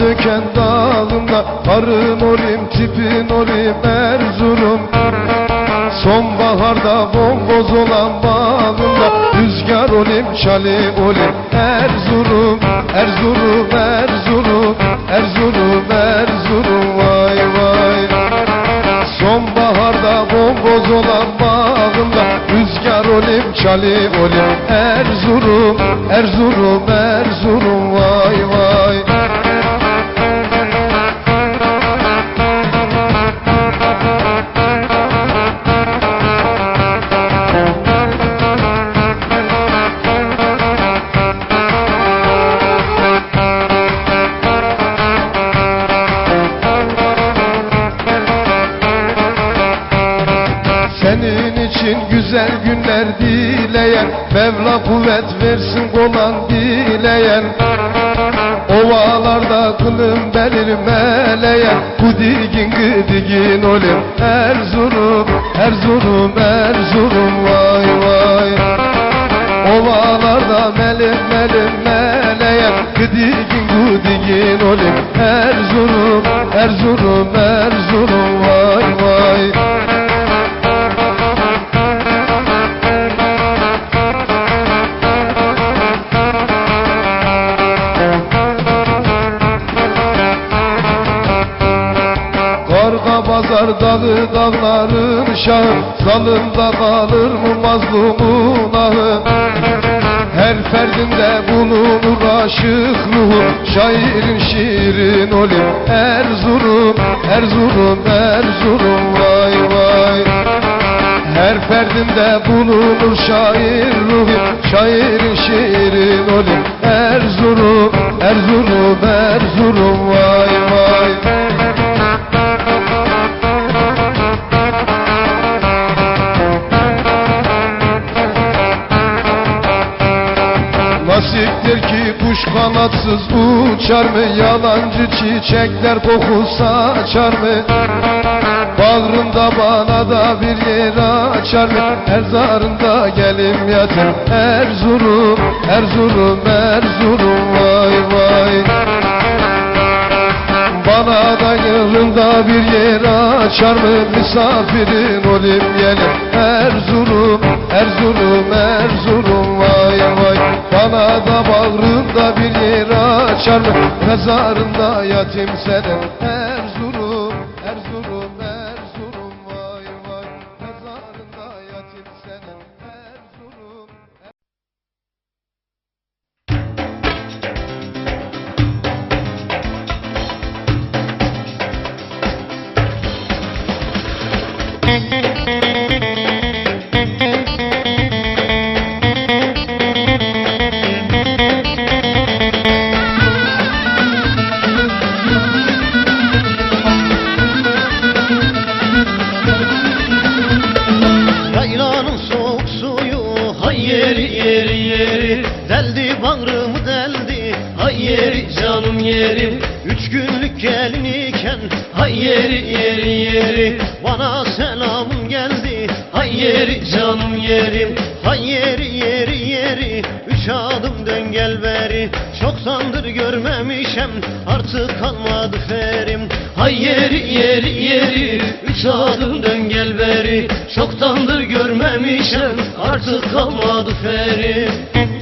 diken dağında Karın olayım tipin olayım Erzurum. Sonbaharda bomboz olan bağında Rüzgar olayım şali olayım Erzurum, Erzurum, Erzurum Erzurum, Erzurum vay vay. Sonbaharda bomboz olan bağında Rüzgar olayım, şali olayım Erzurum, Erzurum, Erzurum vay vay Senin için güzel günler dileyen Mevla kuvvet versin olan dileyen. Ovalarda kılım belir meleyen Kudigin gıdigin olim. Erzurum, Erzurum, Erzurum vay vay. Ovalarda melim melim meleyen Gıdigin gudigin olim. Erzurum, Erzurum, Erzurum vay vay Bazar dağı dağların şahı Zalında kalır mı mazlumun ahı? Her ferdinde bulunur aşık ruhu Şairin şiirin olim Erzurum, Erzurum, Erzurum vay vay. Her ferdinde bulunur şair ruhu Şairin şiirin olim Erzurum, Erzurum, Erzurum vay Nasiptir ki kuş kanatsız uçar mı? Yalancı çiçekler koku saçar mı? Bağrımda bana da bir yer açar mı? Erzarında gelim yatır Erzurum, Erzurum, Erzurum vay vay. Bana da yılında bir yer açar mı? Misafirin olayım yelim Erzurum, Erzurum, Erzurum açar mı mezarında yatim senin Bağrımı deldi hay yeri canım yeri. Üç günlük gelin iken hay yeri yeri yeri. Bana selamın geldi hay yeri canım yerim Hay yeri yeri yeri Üç adım dön gel beri. Çoktandır görmemişem artık kalmadı ferim. Hay yeri yeri yeri Üç adım dön gel beri. Çoktandır görmemişem artık kalmadı ferim